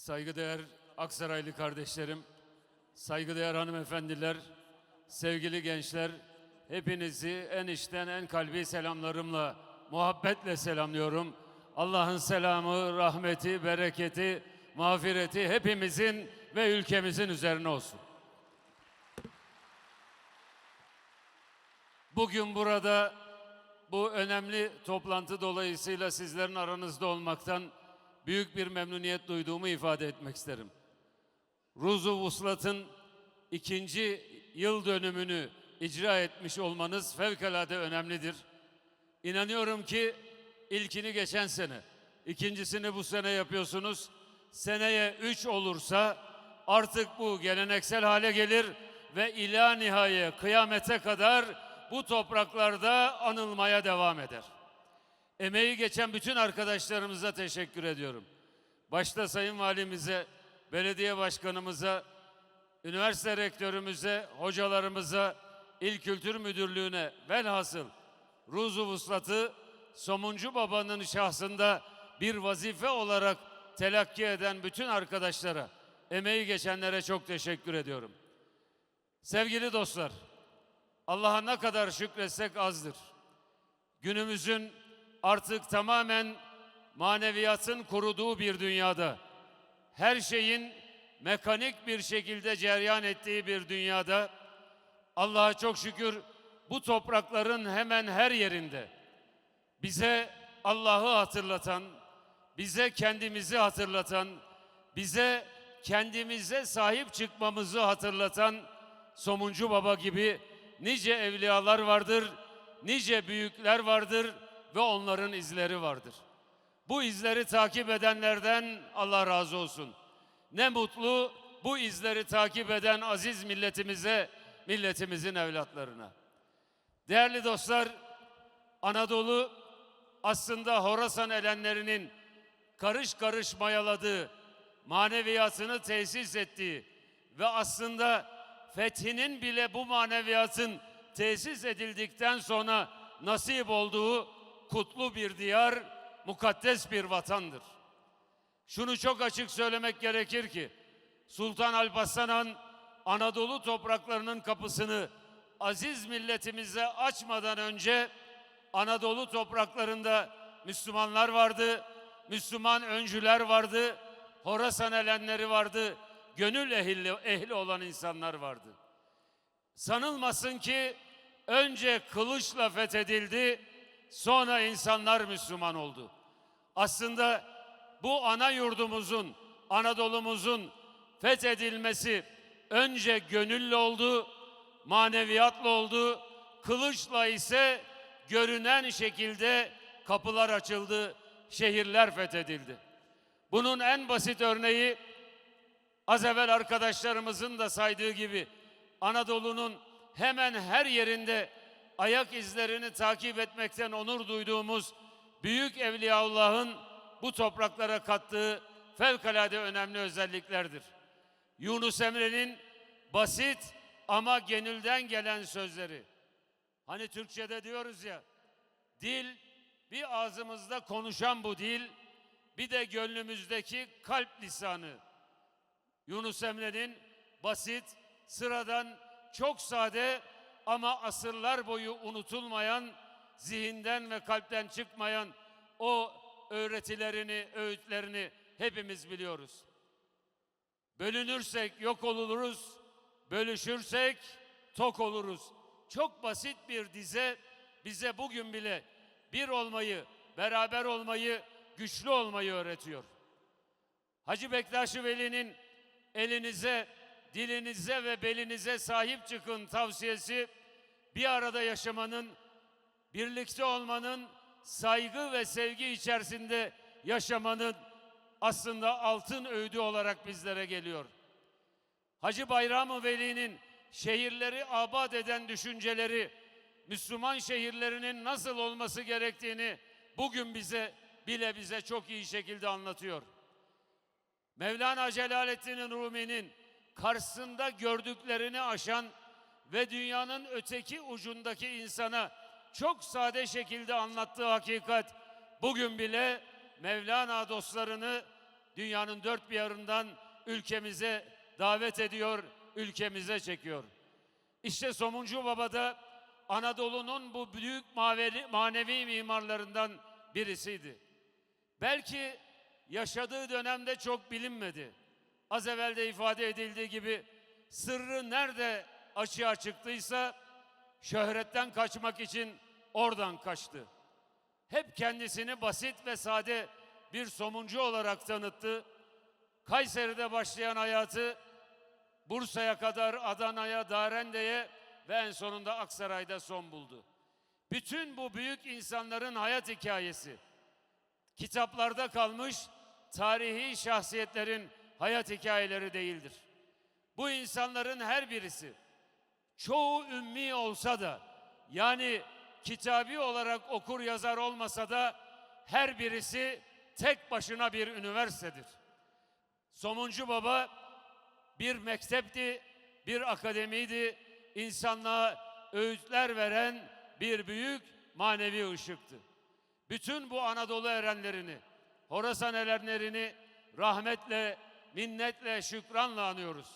Saygıdeğer Aksaraylı kardeşlerim, saygıdeğer hanımefendiler, sevgili gençler, hepinizi en içten en kalbi selamlarımla, muhabbetle selamlıyorum. Allah'ın selamı, rahmeti, bereketi, mağfireti hepimizin ve ülkemizin üzerine olsun. Bugün burada bu önemli toplantı dolayısıyla sizlerin aranızda olmaktan büyük bir memnuniyet duyduğumu ifade etmek isterim. Ruzu Vuslat'ın ikinci yıl dönümünü icra etmiş olmanız fevkalade önemlidir. İnanıyorum ki ilkini geçen sene, ikincisini bu sene yapıyorsunuz. Seneye üç olursa artık bu geleneksel hale gelir ve ila nihaye kıyamete kadar bu topraklarda anılmaya devam eder. Emeği geçen bütün arkadaşlarımıza teşekkür ediyorum. Başta Sayın Valimize, belediye başkanımıza, üniversite rektörümüze, hocalarımıza, İl Kültür Müdürlüğü'ne velhasıl Ruzu Vuslat'ı Somuncu Baba'nın şahsında bir vazife olarak telakki eden bütün arkadaşlara, emeği geçenlere çok teşekkür ediyorum. Sevgili dostlar, Allah'a ne kadar şükretsek azdır. Günümüzün artık tamamen maneviyatın kuruduğu bir dünyada, her şeyin mekanik bir şekilde ceryan ettiği bir dünyada, Allah'a çok şükür bu toprakların hemen her yerinde bize Allah'ı hatırlatan, bize kendimizi hatırlatan, bize kendimize sahip çıkmamızı hatırlatan Somuncu Baba gibi nice evliyalar vardır, nice büyükler vardır ve onların izleri vardır. Bu izleri takip edenlerden Allah razı olsun. Ne mutlu bu izleri takip eden aziz milletimize, milletimizin evlatlarına. Değerli dostlar, Anadolu aslında Horasan elenlerinin karış karış mayaladığı, maneviyatını tesis ettiği ve aslında fethinin bile bu maneviyatın tesis edildikten sonra nasip olduğu kutlu bir diyar, mukaddes bir vatandır. Şunu çok açık söylemek gerekir ki Sultan Alparslan Anadolu topraklarının kapısını aziz milletimize açmadan önce Anadolu topraklarında Müslümanlar vardı, Müslüman öncüler vardı, Horasan elenleri vardı, gönül ehli, ehli olan insanlar vardı. Sanılmasın ki önce kılıçla fethedildi, sonra insanlar Müslüman oldu. Aslında bu ana yurdumuzun, Anadolu'muzun fethedilmesi önce gönülle oldu, maneviyatla oldu, kılıçla ise görünen şekilde kapılar açıldı, şehirler fethedildi. Bunun en basit örneği az evvel arkadaşlarımızın da saydığı gibi Anadolu'nun hemen her yerinde ayak izlerini takip etmekten onur duyduğumuz büyük Evliyaullah'ın bu topraklara kattığı fevkalade önemli özelliklerdir. Yunus Emre'nin basit ama gönülden gelen sözleri. Hani Türkçe'de diyoruz ya, dil bir ağzımızda konuşan bu dil, bir de gönlümüzdeki kalp lisanı. Yunus Emre'nin basit, sıradan, çok sade ama asırlar boyu unutulmayan, zihinden ve kalpten çıkmayan o öğretilerini, öğütlerini hepimiz biliyoruz. Bölünürsek yok oluruz, bölüşürsek tok oluruz. Çok basit bir dize bize bugün bile bir olmayı, beraber olmayı, güçlü olmayı öğretiyor. Hacı Bektaş Veli'nin elinize, dilinize ve belinize sahip çıkın tavsiyesi bir arada yaşamanın, birlikte olmanın, saygı ve sevgi içerisinde yaşamanın aslında altın öğüdü olarak bizlere geliyor. Hacı Bayram-ı Veli'nin şehirleri abad eden düşünceleri, Müslüman şehirlerinin nasıl olması gerektiğini bugün bize bile bize çok iyi şekilde anlatıyor. Mevlana Celaleddin Rumi'nin karşısında gördüklerini aşan ve dünyanın öteki ucundaki insana çok sade şekilde anlattığı hakikat bugün bile Mevlana dostlarını dünyanın dört bir yanından ülkemize davet ediyor, ülkemize çekiyor. İşte Somuncu Baba da Anadolu'nun bu büyük manevi, manevi mimarlarından birisiydi. Belki yaşadığı dönemde çok bilinmedi. Az evvel de ifade edildiği gibi sırrı nerede açığa çıktıysa şöhretten kaçmak için oradan kaçtı. Hep kendisini basit ve sade bir somuncu olarak tanıttı. Kayseri'de başlayan hayatı Bursa'ya kadar Adana'ya, Darende'ye ve en sonunda Aksaray'da son buldu. Bütün bu büyük insanların hayat hikayesi kitaplarda kalmış tarihi şahsiyetlerin hayat hikayeleri değildir. Bu insanların her birisi çoğu ümmi olsa da yani kitabi olarak okur yazar olmasa da her birisi tek başına bir üniversitedir. Somuncu Baba bir mektepti, bir akademiydi, insanlığa öğütler veren bir büyük manevi ışıktı. Bütün bu Anadolu erenlerini, Horasan erenlerini rahmetle, minnetle, şükranla anıyoruz.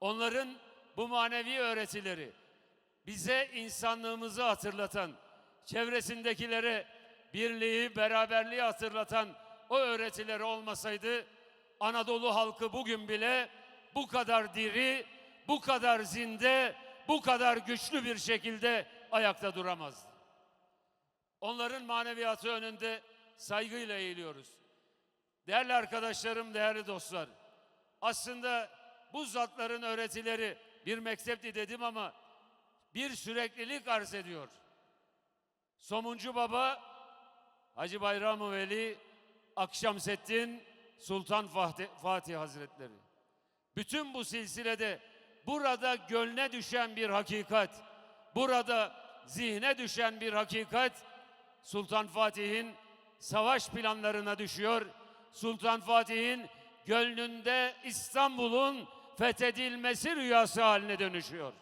Onların bu manevi öğretileri bize insanlığımızı hatırlatan, çevresindekilere birliği, beraberliği hatırlatan o öğretileri olmasaydı Anadolu halkı bugün bile bu kadar diri, bu kadar zinde, bu kadar güçlü bir şekilde ayakta duramazdı. Onların maneviyatı önünde saygıyla eğiliyoruz. Değerli arkadaşlarım, değerli dostlar. Aslında bu zatların öğretileri bir mektepti dedim ama bir süreklilik arz ediyor. Somuncu Baba, Hacı Bayram Veli, Akşamseddin, Sultan Fatih, Hazretleri. Bütün bu silsilede burada gönle düşen bir hakikat, burada zihne düşen bir hakikat Sultan Fatih'in savaş planlarına düşüyor. Sultan Fatih'in gönlünde İstanbul'un fethedilmesi rüyası haline dönüşüyor.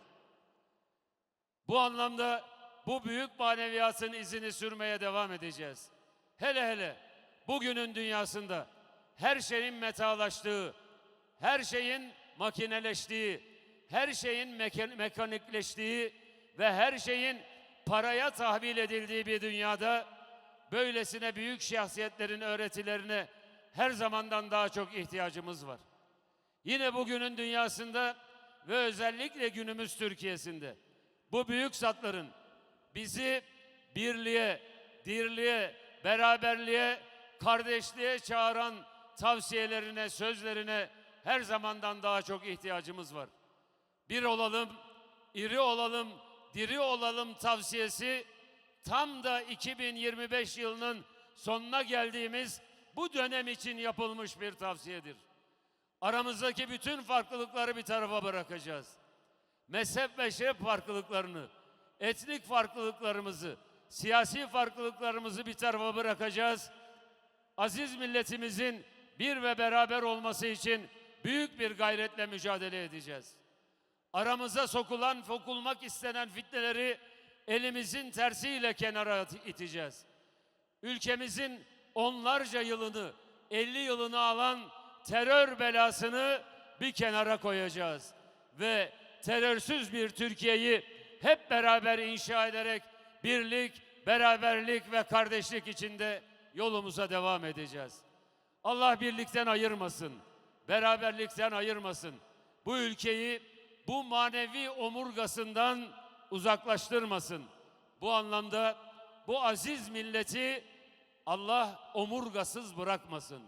Bu anlamda bu büyük maneviyatın izini sürmeye devam edeceğiz. Hele hele bugünün dünyasında her şeyin metalaştığı, her şeyin makineleştiği, her şeyin meka- mekanikleştiği ve her şeyin paraya tahvil edildiği bir dünyada böylesine büyük şahsiyetlerin öğretilerine her zamandan daha çok ihtiyacımız var. Yine bugünün dünyasında ve özellikle günümüz Türkiye'sinde bu büyük zatların bizi birliğe, dirliğe, beraberliğe, kardeşliğe çağıran tavsiyelerine, sözlerine her zamandan daha çok ihtiyacımız var. Bir olalım, iri olalım, diri olalım tavsiyesi tam da 2025 yılının sonuna geldiğimiz bu dönem için yapılmış bir tavsiyedir. Aramızdaki bütün farklılıkları bir tarafa bırakacağız. Mezhep ve şeref farklılıklarını, etnik farklılıklarımızı, siyasi farklılıklarımızı bir tarafa bırakacağız. Aziz milletimizin bir ve beraber olması için büyük bir gayretle mücadele edeceğiz. Aramıza sokulan, sokulmak istenen fitneleri elimizin tersiyle kenara iteceğiz. Ülkemizin onlarca yılını, 50 yılını alan terör belasını bir kenara koyacağız. Ve terörsüz bir Türkiye'yi hep beraber inşa ederek birlik, beraberlik ve kardeşlik içinde yolumuza devam edeceğiz. Allah birlikten ayırmasın, beraberlikten ayırmasın. Bu ülkeyi bu manevi omurgasından uzaklaştırmasın. Bu anlamda bu aziz milleti Allah omurgasız bırakmasın.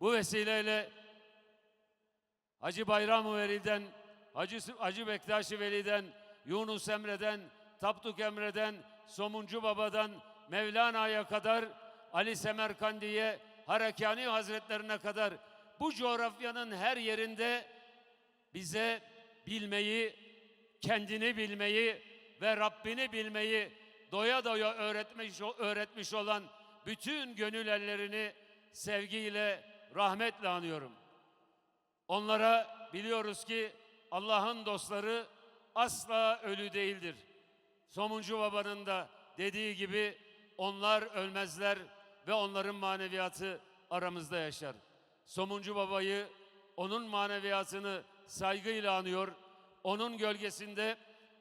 Bu vesileyle Hacı Bayram Veli'den, Hacı, Hacı Bektaşi Veli'den, Yunus Emre'den, Tapduk Emre'den, Somuncu Baba'dan, Mevlana'ya kadar, Ali Semerkandi'ye, Harekani Hazretlerine kadar bu coğrafyanın her yerinde bize bilmeyi, kendini bilmeyi ve Rabbini bilmeyi doya doya öğretmiş, öğretmiş olan bütün gönül ellerini sevgiyle, rahmetle anıyorum. Onlara biliyoruz ki Allah'ın dostları asla ölü değildir. Somuncu Baba'nın da dediği gibi onlar ölmezler ve onların maneviyatı aramızda yaşar. Somuncu Baba'yı, onun maneviyatını saygıyla anıyor. Onun gölgesinde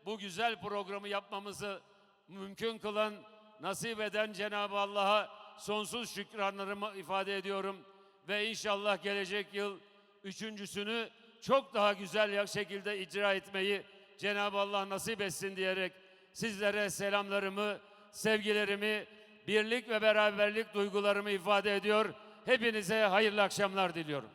bu güzel programı yapmamızı mümkün kılan, nasip eden Cenab-ı Allah'a sonsuz şükranlarımı ifade ediyorum. Ve inşallah gelecek yıl üçüncüsünü çok daha güzel şekilde icra etmeyi Cenab-ı Allah nasip etsin diyerek sizlere selamlarımı, sevgilerimi, birlik ve beraberlik duygularımı ifade ediyor. Hepinize hayırlı akşamlar diliyorum.